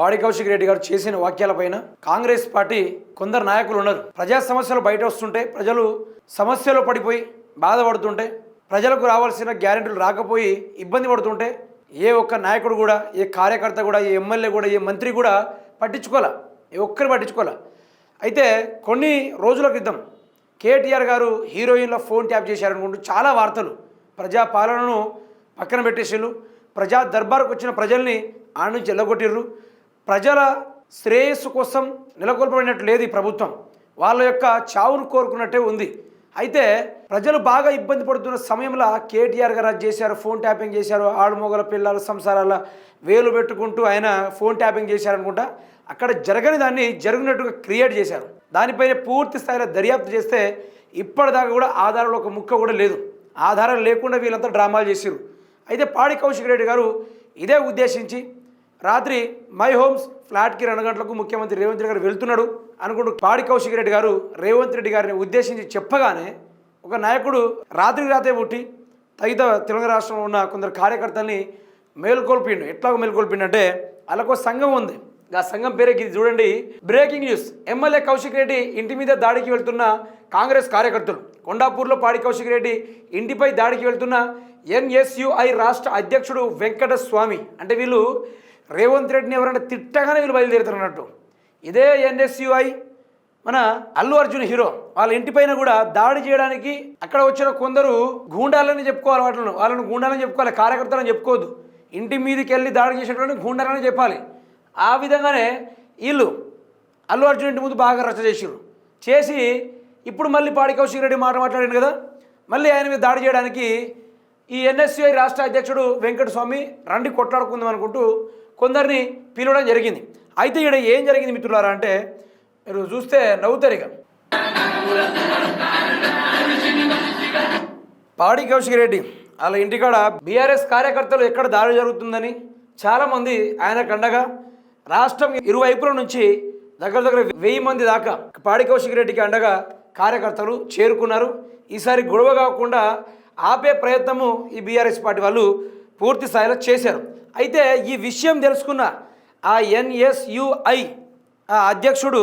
పాడి కౌశిక్ రెడ్డి గారు చేసిన వాక్యాలపైన కాంగ్రెస్ పార్టీ కొందరు నాయకులు ఉన్నారు. ప్రజా సమస్యలు బయట వస్తుంటే ప్రజలు సమస్యలో పడిపోయి బాధపడుతుంటే ప్రజలకు రావాల్సిన గ్యారెంటీలు రాకపోయి ఇబ్బంది పడుతుంటే ఏ ఒక్క నాయకుడు కూడా ఏ కార్యకర్త కూడా ఏ ఎమ్మెల్యే కూడా ఏ మంత్రి కూడా పట్టించుకోలే ఏ ఒక్కరు పట్టించుకోలే అయితే కొన్ని రోజుల క్రితం కేటీఆర్ గారు హీరోయిన్ల ఫోన్ ట్యాప్ చేశారనుకుంటూ చాలా వార్తలు ప్రజా పాలనను పక్కన పెట్టేసిళ్ళు ప్రజా దర్బార్కు వచ్చిన ప్రజల్ని ఆ నుంచి ఎల్లగొట్టిర్రు. ప్రజల శ్రేయస్సు కోసం నెలకొల్పబడినట్టు లేదు ఈ ప్రభుత్వం. వాళ్ళ యొక్క చావును కోరుకున్నట్టే ఉంది. అయితే ప్రజలు బాగా ఇబ్బంది పడుతున్న సమయంలో కేటీఆర్ గారు అది చేశారు ఫోన్ ట్యాపింగ్ చేశారు ఆడుమొగల పిల్లల సంసారాల వేలు పెట్టుకుంటూ ఆయన ఫోన్ ట్యాపింగ్ చేశారనుకుంటా అక్కడ జరగని దాన్ని జరిగినట్టుగా క్రియేట్ చేశారు. దానిపైన పూర్తి స్థాయిలో దర్యాప్తు చేస్తే ఇప్పటిదాకా కూడా ఆధారాలు ఒక ముక్క కూడా లేదు. ఆధారాలు లేకుండా వీళ్ళంతా డ్రామాలు చేశారు అయితే పాడి కౌశిక్ రెడ్డి గారు ఇదే ఉద్దేశించి రాత్రి మై హోమ్స్ ఫ్లాట్కి రెండు గంటలకు ముఖ్యమంత్రి రేవంత్ రెడ్డి గారు వెళ్తున్నాడు అనుకుంటూ పాడి కౌశిక్ రెడ్డి గారు రేవంత్ రెడ్డి గారిని ఉద్దేశించి చెప్పగానే ఒక నాయకుడు రాత్రి రాతే పుట్టి తగిత తెలంగాణ రాష్ట్రంలో ఉన్న కొందరు కార్యకర్తల్ని మేల్కొల్పిండు. ఎట్లా మేల్కొల్పిండంటే వాళ్ళకు సంఘం ఉంది. ఆ సంఘం పేరే ఇది చూడండి. Breaking news. MLA Kaushik Reddy ఇంటి మీద దాడికి వెళ్తున్న కాంగ్రెస్ కార్యకర్తలు. కొండాపూర్లో పాడి కౌశిక్ రెడ్డి ఇంటిపై దాడికి వెళ్తున్న ఎన్ఎస్యుఐ రాష్ట్ర అధ్యక్షుడు వెంకట స్వామి అంటే వీళ్ళు రేవంత్ రెడ్డిని ఎవరైనా తిట్టగానే వీళ్ళు బయలుదేరుతారు అన్నట్టు. ఇదే ఎన్ఎస్యుఐ మన అల్లు అర్జున్ హీరో. వాళ్ళ ఇంటిపైన కూడా దాడి చేయడానికి అక్కడ వచ్చిన కొందరు గూండాలని చెప్పుకోవాలి వాటిని వాళ్ళని గూండాలని చెప్పుకోవాలి కార్యకర్తలను చెప్పుకోవద్దు. ఇంటి మీదకి వెళ్ళి దాడి చేసేటువంటి గూండాలని చెప్పాలి. ఆ విధంగానే వీళ్ళు అల్లు అర్జున్ ఇంటి ముందు బాగా రచ్చ చేసారు చేసి ఇప్పుడు మళ్ళీ పాడి కౌశిక్ రెడ్డి మాట మాట్లాడాడు కదా. మళ్ళీ ఆయన మీద దాడి చేయడానికి ఈ ఎన్ఎస్యుఐ రాష్ట్ర అధ్యక్షుడు వెంకటస్వామి రండి కొట్లాడుకుందాం అనుకుంటూ కొందరిని పిలవడం జరిగింది. అయితే ఇక్కడ ఏం జరిగింది మిత్రులారా అంటే మీరు చూస్తే నవ్వుతారు ఇక. పాడి కౌశిక్ రెడ్డి వాళ్ళ ఇంటికాడ బీఆర్ఎస్ కార్యకర్తలు ఎక్కడ దాడి జరుగుతుందని చాలామంది ఆయన అండగా రాష్ట్రం ఇరువైపుల నుంచి దగ్గర దగ్గర వెయ్యి మంది దాకా పాడి కౌశిక్ రెడ్డికి అండగా కార్యకర్తలు చేరుకున్నారు. ఈసారి గొడవ కాకుండా ఆపే ప్రయత్నము ఈ బీఆర్ఎస్ పార్టీ వాళ్ళు పూర్తి స్థాయిలో చేశారు. అయితే ఈ విషయం తెలుసుకున్న ఆ ఎన్ఎస్యుఐ ఆ అధ్యక్షుడు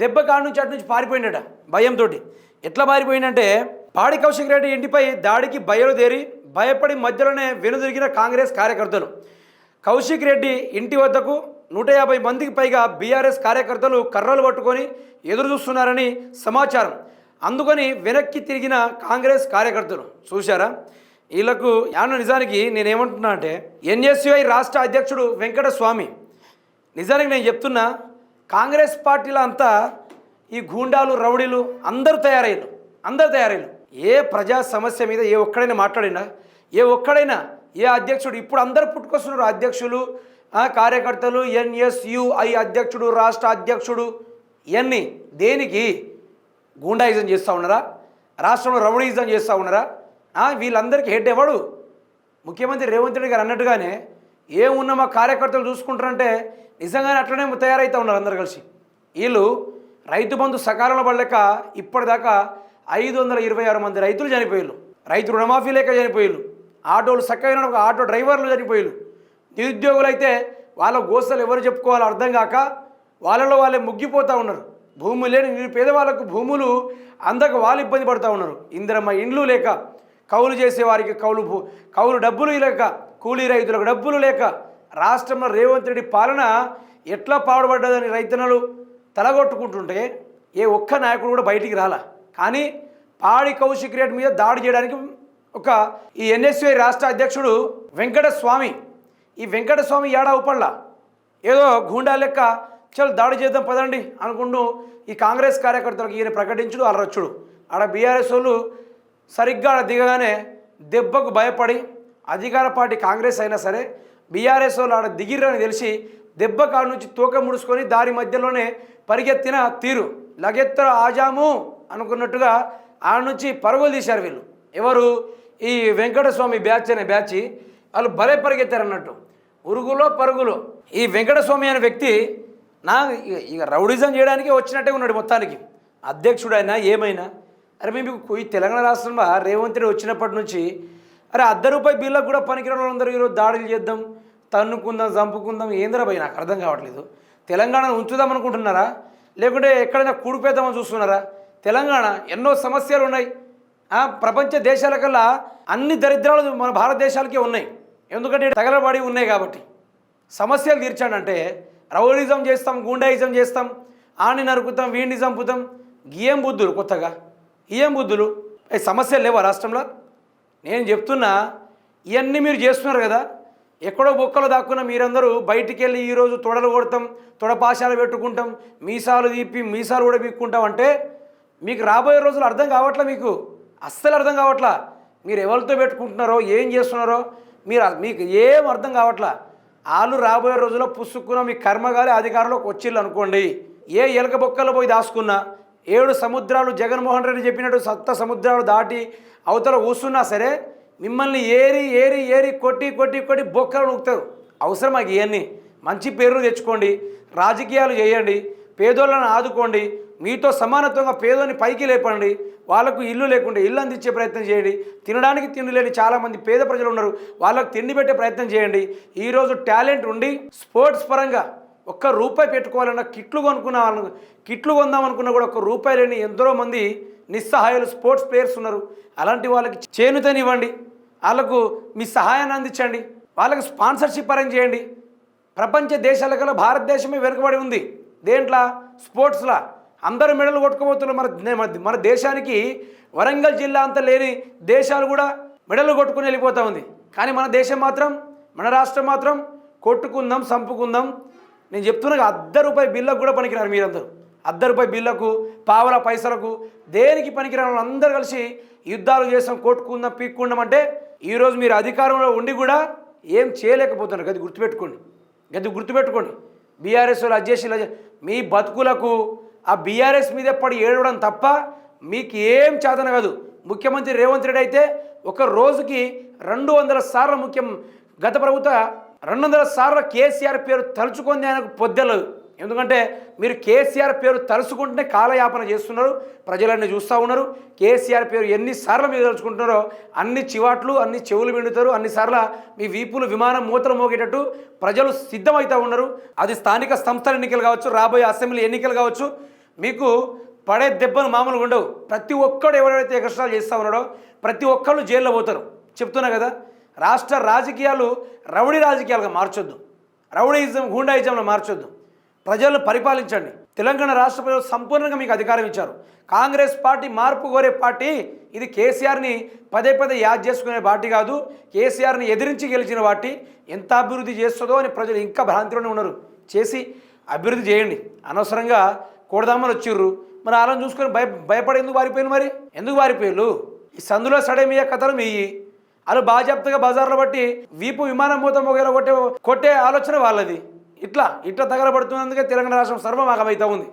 దెబ్బ కాడు నుంచి అటు నుంచి పారిపోయిండట భయంతో ఎట్లా పారిపోయిందంటే పాడి కౌశిక్ రెడ్డి ఇంటిపై దాడికి బయలుదేరి భయపడి మధ్యలోనే వెనుదిరిగిన కాంగ్రెస్ కార్యకర్తలు. కౌశిక్ రెడ్డి ఇంటి వద్దకు నూట యాభై మందికి పైగా బీఆర్ఎస్ కార్యకర్తలు కర్రలు పట్టుకొని ఎదురు చూస్తున్నారని సమాచారం. అందుకని వెనక్కి తిరిగిన కాంగ్రెస్ కార్యకర్తలు. చూశారా? వీళ్ళకు యాను నిజానికి నేనేమంటున్నా అంటే ఎన్ఎస్యుఐ రాష్ట్ర అధ్యక్షుడు వెంకట స్వామి నిజానికి నేను చెప్తున్నా కాంగ్రెస్ పార్టీలో అంతా ఈ గూండాలు రౌడీలు అందరూ తయారయ్యారు. అందరూ తయారయ్యారు. ఏ ప్రజా సమస్య మీద ఏ ఒక్కడైనా మాట్లాడినా ఏ ఒక్కడైనా ఏ అధ్యక్షుడు ఇప్పుడు అందరు పుట్టుకొస్తున్నారు. అధ్యక్షులు కార్యకర్తలు ఎన్ఎస్యుఐ అధ్యక్షుడు రాష్ట్ర అధ్యక్షుడు ఇవన్నీ దేనికి? గూండాయిజం చేస్తూ ఉన్నారా? రాష్ట్రంలో రౌడీజం చేస్తూ ఉన్నారా? వీళ్ళందరికీ హెడ్ ఎవడు? ముఖ్యమంత్రి రేవంత్ రెడ్డి గారు అన్నట్టుగానే ఏమున్న మా కార్యకర్తలు చూసుకుంటారంటే నిజంగానే అట్లనే తయారవుతూ ఉన్నారు అందరు కలిసి. వీళ్ళు రైతు బంధు సకాలంలో పడలేక ఇప్పటిదాకా ఐదు వందల ఇరవై ఆరు మంది రైతులు చనిపోయారు రైతు రుణమాఫీ లేక చనిపోయారు ఆటోలు చక్కగా ఒక ఆటో డ్రైవర్లు చనిపోయారు నిరుద్యోగులు అయితే వాళ్ళ గోసలు ఎవరు చెప్పుకోవాలో అర్థం కాక వాళ్ళలో వాళ్ళే ముగ్గిపోతూ ఉన్నారు. భూములు లేని నిరు పేదవాళ్ళకు భూములు అందక వాళ్ళు ఇబ్బంది పడుతూ ఉన్నారు. ఇందిరమ్మ ఇండ్లు లేక కౌలు చేసేవారికి కౌలు కౌలు డబ్బులు లేక కూలీ రైతులకు డబ్బులు లేక రాష్ట్రంలో రేవంత్ రెడ్డి పాలన ఎట్లా పాడుపడ్డదని రైతన్నలు తలగొట్టుకుంటుంటే ఏ ఒక్క నాయకుడు కూడా బయటికి రాలా. కానీ పాడి కౌశిక్ రేట్ మీద దాడి చేయడానికి ఒక ఈ ఎన్ఎస్యుఐ రాష్ట్ర అధ్యక్షుడు వెంకటస్వామి ఈ వెంకటస్వామి ఏడా ఉపళ్ళ ఏదో గూండా లెక్క చల్ దాడి చేద్దాం పదండి అనుకుంటూ ఈ కాంగ్రెస్ కార్యకర్తలకు ఈయన ప్రకటించుడు అలరచ్చుడు ఆడ బీఆర్ఎస్ వాళ్ళు సరిగ్గా ఆడ దిగగానే దెబ్బకు భయపడి అధికార పార్టీ కాంగ్రెస్ అయినా సరే బీఆర్ఎస్ వాళ్ళు ఆడ దిగిర్రని తెలిసి దెబ్బ కాడ నుంచి తూకం ముడుచుకొని దారి మధ్యలోనే పరిగెత్తిన తీరు. లగెత్తర ఆజాము అనుకున్నట్టుగా ఆడ నుంచి పరుగులు తీశారు వీళ్ళు. ఎవరు? ఈ వెంకటస్వామి బ్యాచ్ అనే బ్యాచ్. వాళ్ళు భలే పరిగెత్తారు అన్నట్టు ఉరుగులో పరుగులో. ఈ వెంకటస్వామి అనే వ్యక్తి నా ఇక- రౌడిజం చేయడానికి వచ్చినట్టే ఉన్నాడు మొత్తానికి. అధ్యక్షుడైనా ఏమైనా అరే మేము మీకు ఈ తెలంగాణ రాష్ట్రంలో రేవంత్ రెడ్డి వచ్చినప్పటి నుంచి అరే అర్ధ రూపాయి బిల్లకు కూడా పనికిరాని వాళ్ళందరూ ఈరోజు దాడులు చేద్దాం తన్నుకుందాం చంపుకుందాం ఏందిరా భయ నాకు అర్థం కావట్లేదు. తెలంగాణను ఉంచుదాం అనుకుంటున్నారా? లేకుంటే ఎక్కడైనా కూడిపోద్దామని చూస్తున్నారా? తెలంగాణ ఎన్నో సమస్యలు ఉన్నాయి. ప్రపంచ దేశాల కల్లా అన్ని దరిద్రాలు మన భారతదేశాలకే ఉన్నాయి. ఎందుకంటే తగలబడి ఉన్నాయి కాబట్టి. సమస్యలు తీర్చాడంటే రౌడిజం చేస్తాం గూండాయిజం చేస్తాం ఆని నరుకుతాం వీడిని చంపుతాం ఏం బుద్ధులు కొత్తగా. ఏం బుద్ధులు? ఏ సమస్యలు లేవా రాష్ట్రంలో? నేను చెప్తున్నా ఇవన్నీ మీరు చేస్తున్నారు కదా. ఎక్కడో బొక్కలు దాక్కున్న మీరందరూ బయటికి వెళ్ళి ఈరోజు తొడలు కొడతాం తొడపాశాలు పెట్టుకుంటాం మీసాలు తీపి మీసాలు కూడా పీక్కుంటాం అంటే మీకు రాబోయే రోజులు అర్థం కావట్లా మీకు? అస్సలు అర్థం కావట్లా. మీరు ఎవరితో పెట్టుకుంటున్నారో ఏం చేస్తున్నారో మీరు మీకు ఏం అర్థం కావట్లా. వాళ్ళు రాబోయే రోజుల్లో పుసుక్కున్న మీ కర్మగాలి అధికారంలోకి వచ్చిళ్ళు అనుకోండి. ఏ ఎలక బొక్కలు పోయి దాచుకున్నా ఏడు సముద్రాలు జగన్మోహన్ రెడ్డి చెప్పినట్టు సప్త సముద్రాలు దాటి అవతల కూర్చున్నా సరే మిమ్మల్ని ఏరి ఏరి ఏరి కొట్టి కొట్టి కొట్టి బొక్కలు నొక్కుతారు అవసరం మాకు ఇవన్నీ. మంచి పేర్లు తెచ్చుకోండి. రాజకీయాలు చేయండి. పేదోళ్ళని ఆదుకోండి. మీతో సమానత్వంగా పేదోని పైకి లేపండి. వాళ్ళకు ఇల్లు లేకుండా ఇల్లు అందించే ప్రయత్నం చేయండి. తినడానికి తిండి లేని చాలామంది పేద ప్రజలు ఉన్నారు. వాళ్ళకు తిండి పెట్టే ప్రయత్నం చేయండి. ఈరోజు టాలెంట్ ఉండి స్పోర్ట్స్ పరంగా ఒక్క రూపాయి పెట్టుకోవాలన్న కిట్లు కొనుక్కున్న కిట్లు కొందాం అనుకున్నా కూడా ఒక్క రూపాయి లేని ఎందరో మంది నిస్సహాయాలు స్పోర్ట్స్ ప్లేయర్స్ ఉన్నారు. అలాంటి వాళ్ళకి చేనుతనివ్వండి వాళ్ళకు మీ సహాయాన్ని అందించండి. వాళ్ళకి స్పాన్సర్షిప్ అరేంజ్ చేయండి. ప్రపంచ దేశాల కల్లా భారతదేశమే వెనుకబడి ఉంది. దేంట్లో? స్పోర్ట్స్లా. అందరూ మెడలు కొట్టుకోబోతున్నారు మన మన- దేశానికి వరంగల్ జిల్లా అంతా లేని దేశాలు కూడా మెడలు కొట్టుకుని వెళ్ళిపోతూ ఉంది. కానీ మన దేశం మాత్రం మన రాష్ట్రం మాత్రం కొట్టుకుందాం చంపుకుందాం నేను చెప్తున్నా అర్ధ రూపాయి బిల్లకు కూడా పనికిరారు మీరందరూ. అర్ధ రూపాయి బిల్లకు పావుల పైసలకు దేనికి పనికిరాని అందరూ కలిసి యుద్ధాలు చేసాం కొట్టుకుందాం పీక్కుందాం అంటే ఈరోజు మీరు అధికారంలో ఉండి కూడా ఏం చేయలేకపోతున్నారు. గది గుర్తుపెట్టుకోండి. గది గుర్తుపెట్టుకోండి. బీఆర్ఎస్ వాళ్ళు అధ్యక్షులు మీ బతుకులకు ఆ బీఆర్ఎస్ మీదే పడి ఏడవడం తప్ప మీకు ఏం చేతన కాదు. ముఖ్యమంత్రి రేవంత్ రెడ్డి అయితే ఒక రోజుకి రెండు వందల సార్లు ముఖ్యం గత ప్రభుత్వ రెండు వందల సార్లు కేసీఆర్ పేరు తలుచుకుంది ఆయనకు పొద్దెలదు ఎందుకంటే మీరు కేసీఆర్ పేరు తలుచుకుంటేనే కాలయాపన చేస్తున్నారు ప్రజలన్నీ చూస్తూ ఉన్నారు. కేసీఆర్ పేరు ఎన్నిసార్లు మీరు తలుచుకుంటున్నారో అన్ని చివాట్లు అన్ని చెవులు విండుతారు అన్నిసార్లు మీ వీపులు విమానం మూతలు మోగేటట్టు ప్రజలు సిద్ధమవుతూ ఉన్నారు. అది స్థానిక సంస్థల ఎన్నికలు కావచ్చు రాబోయే అసెంబ్లీ ఎన్నికలు కావచ్చు. మీకు పడే దెబ్బలు మామూలుగా ఉండవు. ప్రతి ఒక్కడు ఎవరైతే ఎక్స్ట్రాలు చేస్తూ ఉన్నాడో ప్రతి ఒక్కళ్ళు జైల్లో పోతారు. చెప్తున్నా కదా రాష్ట్ర రాజకీయాలు రౌడీ రాజకీయాలుగా మార్చొద్దు. రౌడీయిజం గూండాయిజంలో మార్చొద్దు. ప్రజలను పరిపాలించండి. తెలంగాణ రాష్ట్ర ప్రజలు సంపూర్ణంగా మీకు అధికారం ఇచ్చారు. కాంగ్రెస్ పార్టీ మార్పు కోరే పార్టీ ఇది కేసీఆర్ని పదే పదే యాద్ చేసుకునే పార్టీ కాదు కేసీఆర్ని ఎదిరించి గెలిచిన పార్టీ. ఎంత అభివృద్ధి చేస్తుందో అని ప్రజలు ఇంకా భ్రాంతిలోనే ఉన్నారు. చేసి అభివృద్ధి చేయండి. అనవసరంగా కూడదామని వచ్చిర్రు. మరి వాళ్ళని చూసుకొని భయ భయపడేందుకు వారిపోయారు మరి? ఎందుకు వారిపోయారు ఈ సందులో సడేమియా కథలు మీ వాళ్ళు బాజాప్తగా బజార్లో బట్టి వీపు విమానం మూతం మొగేలా కొట్టే కొట్టే ఆలోచన వాళ్ళది. ఇట్లా ఇట్లా తగలబడుతున్నందుకే తెలంగాణ రాష్ట్రం సర్వమాగమైతా ఉంది.